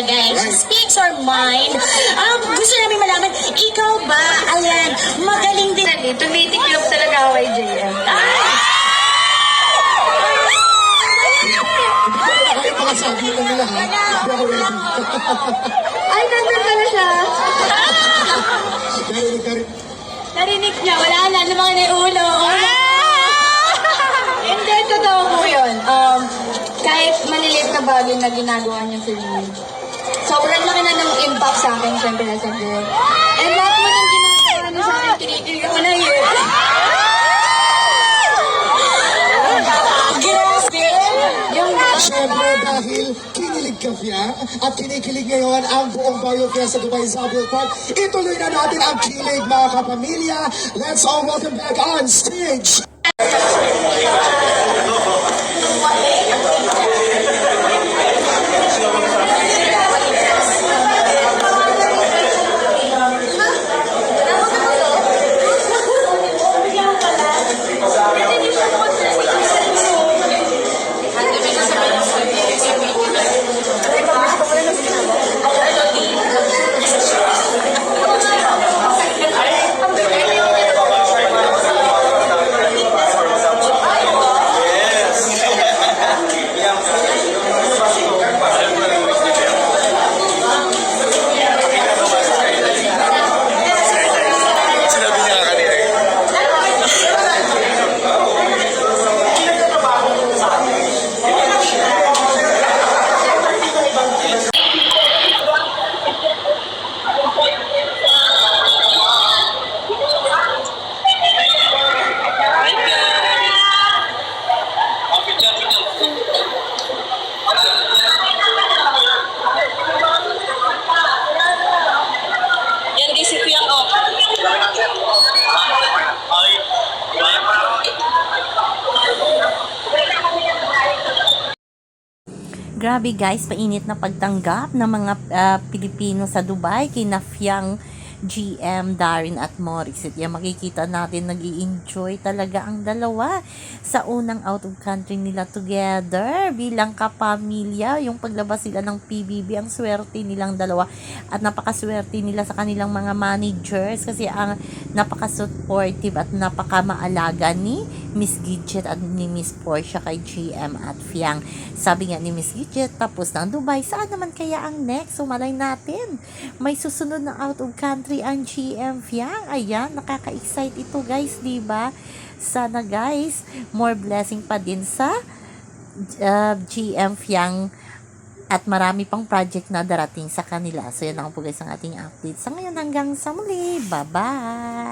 talaga. eh. She speaks her mind. Um, gusto namin malaman, ikaw ba, ayan, magaling din. Tumitiklop talaga ako kay JM. Nila ha. Hindi ako ready. Ay, nandun pala siya. Narinig. Narinig niya, wala na, lumaki na yung ulo. Hindi, totoo po yun. Um, kahit maliliit na bagay na ginagawa niya for me, sobrang laki na ng impact sa akin, syempre na sa. And lahat mo ng ginagawa niya sa akin, kinikilig ako na yun. Yung Siyempre dahil kinilig ka Fiang at kinikilig ngayon ang buong Barrio Fiesta Dubai Zabel Park. Ituloy na natin ang kilig mga kapamilya. Let's all welcome back on stage. Sinabi niya nga kanina eh. Yan, di si Kuya ko. Grabe guys, painit na pagtanggap ng mga ah, Pilipino sa Dubai kay Fiang GM, Darin at Morris. At yan, makikita natin nag enjoy talaga ang dalawa sa unang out of country nila together bilang kapamilya. Yung paglabas sila ng PBB, ang swerte nilang dalawa at napakaswerte nila sa kanilang mga managers kasi ang napaka-supportive at napaka-maalaga ni Miss Gidget at ni Miss Portia kay GM at Fiang. Sabi nga ni Miss Gidget, tapos ng Dubai, saan naman kaya ang next? Sumalay natin. May susunod na out of country ang GM Fiang. Ayan, nakaka-excite ito guys, di ba? Sana guys, more blessing pa din sa uh, GM Fiang at marami pang project na darating sa kanila. So, yan lang po guys ang ating update. Sa ngayon hanggang sa muli. Bye-bye!